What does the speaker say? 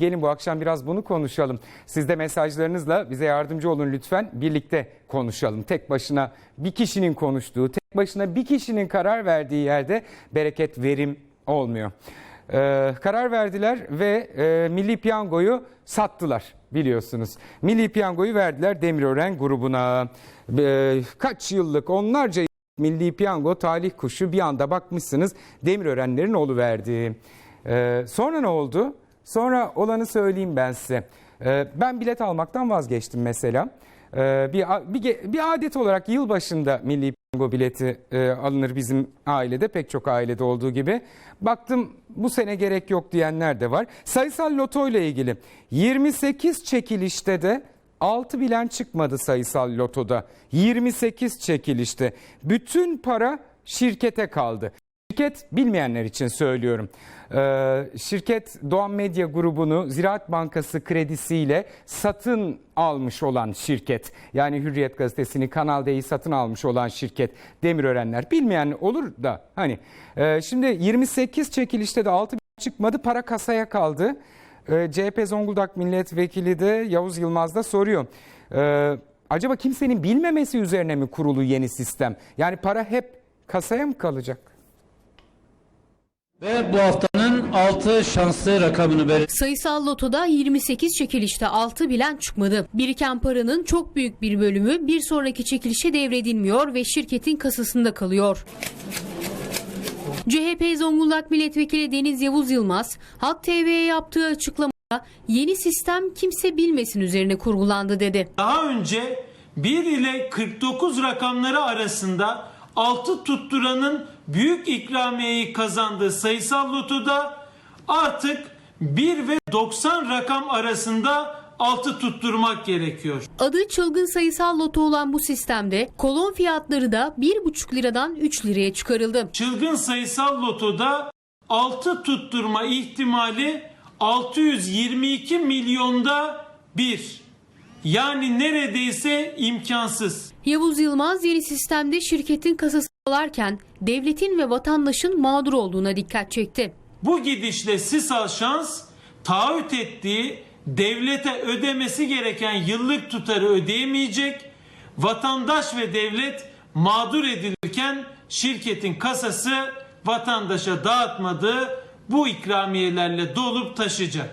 Gelin bu akşam biraz bunu konuşalım. Siz de mesajlarınızla bize yardımcı olun lütfen. Birlikte konuşalım. Tek başına bir kişinin konuştuğu, tek başına bir kişinin karar verdiği yerde bereket, verim olmuyor. Ee, karar verdiler ve e, Milli Piyango'yu sattılar biliyorsunuz. Milli Piyango'yu verdiler Demirören grubuna. Ee, kaç yıllık, onlarca Milli Piyango talih kuşu bir anda bakmışsınız Demirörenlerin oğlu verdi. Ee, sonra ne oldu? Sonra olanı söyleyeyim ben size. Ee, ben bilet almaktan vazgeçtim mesela. Ee, bir, bir, bir adet olarak yılbaşında Milli Piyango bileti e, alınır bizim ailede pek çok ailede olduğu gibi. Baktım bu sene gerek yok diyenler de var. Sayısal loto ile ilgili 28 çekilişte de 6 bilen çıkmadı sayısal lotoda. 28 çekilişte. Bütün para şirkete kaldı. Şirket bilmeyenler için söylüyorum. Ee, şirket Doğan Medya grubunu Ziraat Bankası kredisiyle satın almış olan şirket. Yani Hürriyet gazetesini Kanal D'yi satın almış olan şirket Demirörenler. Bilmeyen olur da hani. Ee, şimdi 28 çekilişte de 6 çıkmadı para kasaya kaldı. Ee, CHP Zonguldak Milletvekili de Yavuz Yılmaz da soruyor. Ee, acaba kimsenin bilmemesi üzerine mi kurulu yeni sistem? Yani para hep kasaya mı kalacak? Ve bu haftanın 6 şanslı rakamını ver. Sayısal lotoda 28 çekilişte 6 bilen çıkmadı. Biriken paranın çok büyük bir bölümü bir sonraki çekilişe devredilmiyor ve şirketin kasasında kalıyor. CHP Zonguldak Milletvekili Deniz Yavuz Yılmaz, Halk TV'ye yaptığı açıklamada yeni sistem kimse bilmesin üzerine kurgulandı dedi. Daha önce 1 ile 49 rakamları arasında 6 tutturanın büyük ikramiyeyi kazandığı sayısal lotoda artık 1 ve 90 rakam arasında 6 tutturmak gerekiyor. Adı çılgın sayısal loto olan bu sistemde kolon fiyatları da 1,5 liradan 3 liraya çıkarıldı. Çılgın sayısal lotoda 6 tutturma ihtimali 622 milyonda 1. Yani neredeyse imkansız. Yavuz Yılmaz yeni sistemde şirketin kasası alarken devletin ve vatandaşın mağdur olduğuna dikkat çekti. Bu gidişle Sisal Şans taahhüt ettiği devlete ödemesi gereken yıllık tutarı ödeyemeyecek. Vatandaş ve devlet mağdur edilirken şirketin kasası vatandaşa dağıtmadığı bu ikramiyelerle dolup taşıyacak.